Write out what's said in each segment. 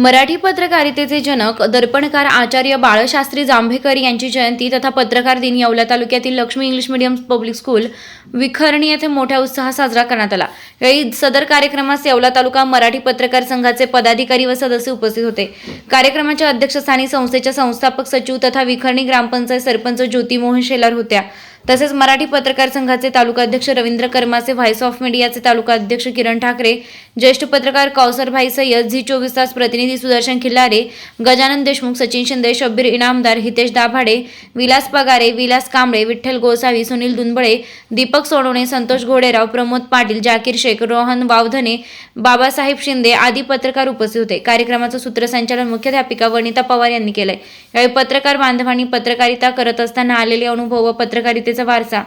मराठी पत्रकारितेचे जनक दर्पणकार आचार्य बाळशास्त्री जांभेकर यांची जयंती तथा पत्रकार दिन येवला तालुक्यातील Lakshmi English medium public school Vikharni येथे मोठ्या उत्साहात साजरा करण्यात आला. यावेळी सदर कार्यक्रमास येवला तालुका मराठी पत्रकार संघाचे पदाधिकारी व सदस्य उपस्थित होते. कार्यक्रमाच्या अध्यक्षस्थानी संस्थेच्या संस्थापक सचिव तथा विखरणी ग्रामपंचायत सरपंच ज्योती मोहन शेलार होत्या. तसेच मराठी पत्रकार संघाचे तालुका अध्यक्ष रवींद्र कर्माचे व्हाईस ऑफ मीडियाचे तालुका अध्यक्ष किरण ठाकरे ज्येष्ठ पत्रकार कौसरभाई सय्यद झी चोवीस तास प्रतिनिधी सुदर्शन खिल्लारे गजानन देशमुख सचिन शिंदे शब्बीर इनामदार हितेश दाभाडे विलास पगारे विलास कांबळे विठ्ठल गोसावी सुनील दुनबळे दीपक सोनवणे संतोष घोडेराव प्रमोद पाटील जाकीर शेख रोहन वावधने बाबासाहेब शिंदे आदी पत्रकार उपस्थित होते. कार्यक्रमाचं सूत्रसंचालन मुख्याध्यापिका वनिता पवार यांनी केलंय. यावेळी पत्रकार बांधवांनी पत्रकारिता करत असताना आलेले अनुभव व पत्रकारितेचा वारसा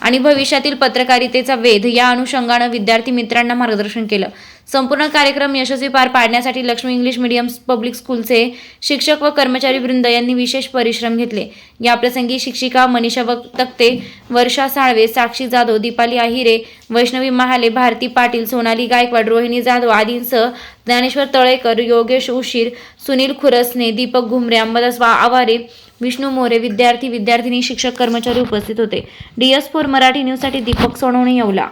आणि भविष्यातील पत्रकारितेचा वेध या अनुषंगानं विद्यार्थी मित्रांना मार्गदर्शन केलं. संपूर्ण कार्यक्रम यशस्वी पार पाडण्यासाठी लक्ष्मी इंग्लिश मीडियम पब्लिक स्कूलचे शिक्षक व कर्मचारी वृंद यांनी विशेष परिश्रम घेतले. या प्रसंगी शिक्षिका मनीषा व तक्ते वर्षा साळवे साक्षी जाधव दीपाली आहिरे वैष्णवी महाले भारती पाटील सोनाली गायकवाड रोहिणी जाधव आदींसह ज्ञानेश्वर तळेकर योगेश उशीर सुनील खुरसने दीपक घुमरे अंबादास वा आवारे विष्णू मोरे विद्यार्थी विद्यार्थिनी शिक्षक कर्मचारी उपस्थित होते. डी एस फोर मराठी न्यूजसाठी दीपक सोनवणे येवला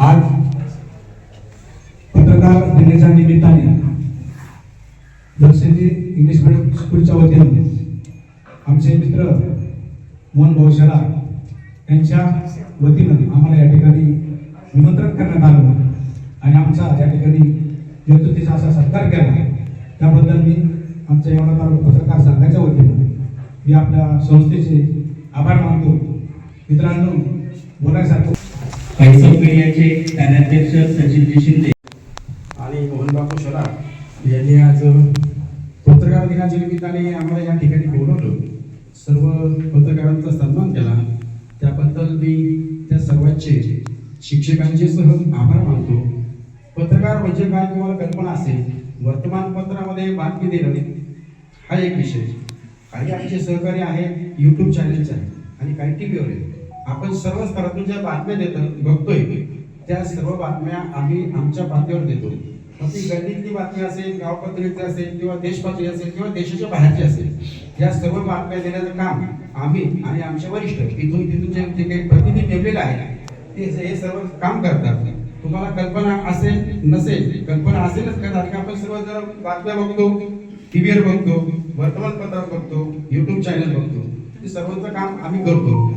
आज पत्रकार निमित्ताने दर्शनजी इंग्लिश मिडियम स्कूलच्या वतीने. आमचे मित्र मोहन भाऊ शेलार यांच्या वतीनं आम्हाला या ठिकाणी निमंत्रण करण्यात आलं. आणि आमचा या ठिकाणी नेतृत्वाचा असा सत्कार केला त्याबद्दल मी आमच्या एवढा तालुका पत्रकार संघाच्या वतीनं मी आपल्या संस्थेचे आभार मानतो. मित्रांनो बोलायसारखं व्हाईस मीडियाचे कार्याध्यक्ष सचिनजी शिंदे आणि मोहनबाबू शराफ यांनी आज पत्रकार दिनाच्या निमित्ताने आम्हाला या ठिकाणी बोलवलं. सर्व पत्रकारांचा सन्मान केला. त्याबद्दल मी त्या सर्वांचे शिक्षकांचे सह आभार मानतो. पत्रकार म्हणजे काय तुम्हाला कल्पना असेल? वर्तमानपत्रामध्ये बातमी देणे हा एक विषय. काही आमचे सहकारी आहेत यूट्यूब चॅनलचे आहेत आणि काही टी व्हीवर आहेत. आपण सर्व स्तरातून ज्या बातम्या देतो बघतोय त्या सर्व बातम्या आम्ही आमच्या पातळीवर देतो. ती गल्लीतली बातमी असेल गाव पातळीची असेल किंवा देश पातळी असेल किंवा देशाच्या बाहेरची असेल या सर्व बातम्या देण्याचं काम आम्ही आणि आमचे वरिष्ठ इथून तिथून जे जे काही प्रतिनिधी नेमलेले आहेत ते हे सर्व काम करतात. तुम्हाला कल्पना असेल नसेल कल्पना असेलच का? कारण की आपण सर्व जर बातम्या बघतो टीव्हीवर बघतो वर्तमानपत्रात बघतो युट्यूब चॅनल बघतो. ते सर्वांचं काम आम्ही करतो.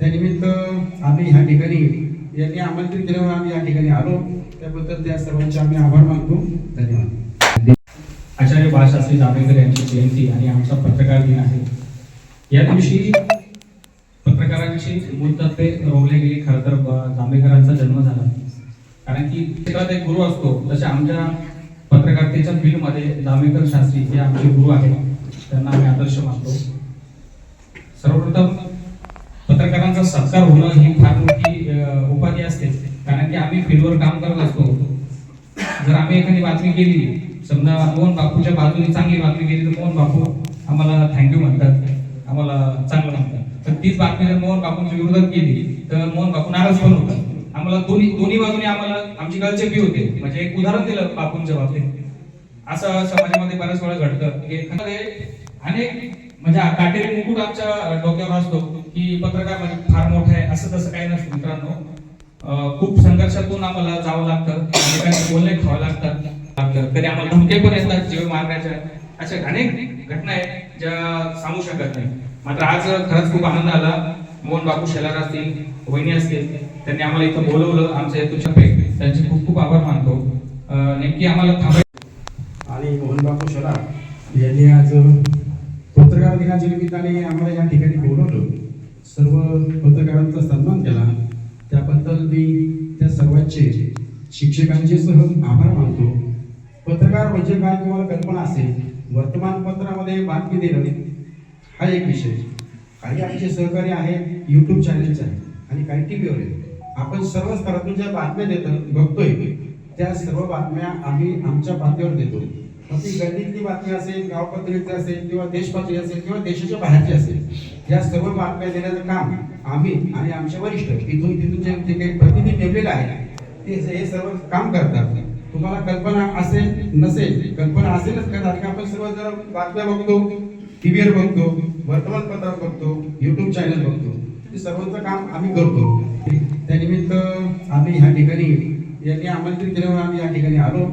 त्यानिमित्त आम्ही ह्या ठिकाणी यांनी आमंत्रित केल्यावर आम्ही या ठिकाणी आलो. त्याबद्दल त्या सर्वांचे आम्ही आभार मानतो. धन्यवाद. आचार्य बाळशास्त्री जांभेकर यांची जयंती आणि आमचा पत्रकार दिन आहे. या दिवशी पत्रकारांची मूलतत्वे रोवले गेली खरं तर जांभेकरांचा जन्म झाला. कारण की क्षेत्रात एक गुरु असतो. तसे आमच्या पत्रकारितेच्या फील्डमध्ये जांभेकर शास्त्री हे आमचे गुरु आहेत. त्यांना आम्ही आदर्श मानतो. सर्वप्रथम पत्रकारांचा सत्कार होणं ही आम्ही फील्डवर काम करत असतो. जर आम्ही एखादी बातमी केली समजा मोहन बापूच्या बाजूने चांगली बातमी केली तर मोहन बापू आम्हाला थँक्यू म्हणतात. आम्हाला चांगलं म्हणतात. तर तीच बातमी जर मोहन बापूंच्या विरोधात केली तर मोहन बापू नाराज पण होतात. आम्हाला दोन्ही दोन्ही बाजूने आम्हाला आमची गळचेपी होते. म्हणजे एक उदाहरण दिलं बापूंच्या बाबतीत. असं समाजामध्ये बऱ्याच वेळा घडतं. की एखादे अनेक म्हणजे काटेरी मुकुट आमच्या डोक्यावर असतो की पत्रकार म्हणजे फार मोठा आहे असं तसं काही नसतं मित्रांनो. खूप संघर्षातून आम्हाला जावं लागतं. बोलणे खावं लागतात लागतं. कधी आम्हाला धमके पण येतात जीव मारण्याच्या. अशा अनेक घटना आहेत ज्या सांगू शकत नाही. मात्र आज खरंच खूप आनंद आला. मोहन बापू शेलार असतील वहिनी असतील त्यांनी आम्हाला इथं बोलवलं. आमच्या हेतूच्या त्यांचे खूप खूप आभार मानतो. नेमकी आम्हाला थांबाय आणि मोहन बापू शेलार यांनी आज पत्रकार दिनाच्या निमित्ताने आम्हाला या ठिकाणी बोलवलं. सर्व पत्रकारांचा सन्मान केला. त्याबद्दल मी त्या सर्वांचे शिक्षकांचे सह आभार मानतो. पत्रकार म्हणजे काय तुम्हाला कल्पना असेल वर्तमानपत्रामध्ये बातमी देणे हा एक विषय. काही आमचे सहकारी आहेत यूट्यूब चॅनलचे आहेत आणि काही टी व्हीवर आहेत. आपण सर्व स्तरातून ज्या बातम्या देतो बघतोय त्या सर्व बातम्या आम्ही आमच्या पातळीवर देतो. ती गल्लीतली बातमी असेल गाव असेल किंवा देश असेल किंवा देशाच्या बाहेरची असेल या सर्व बातम्या देण्याचं काम आम्ही आणि आमचे वरिष्ठ इथून तिथून जे जे काही प्रतिनिधी नेमलेले आहेत. ते हे सर्व काम करतात. तुम्हाला कल्पना असेल नसेल कल्पना असेलच का? कारण की आपण सर्व जर बातम्या बघतो टीव्हीवर बघतो वर्तमानपत्रात बघतो युट्यूब चॅनल बघतो. हे सर्वांचं काम आम्ही करतो. त्यानिमित्त आम्ही ह्या ठिकाणी यांनी आमंत्रित केल्यामुळे आम्ही या ठिकाणी आलो.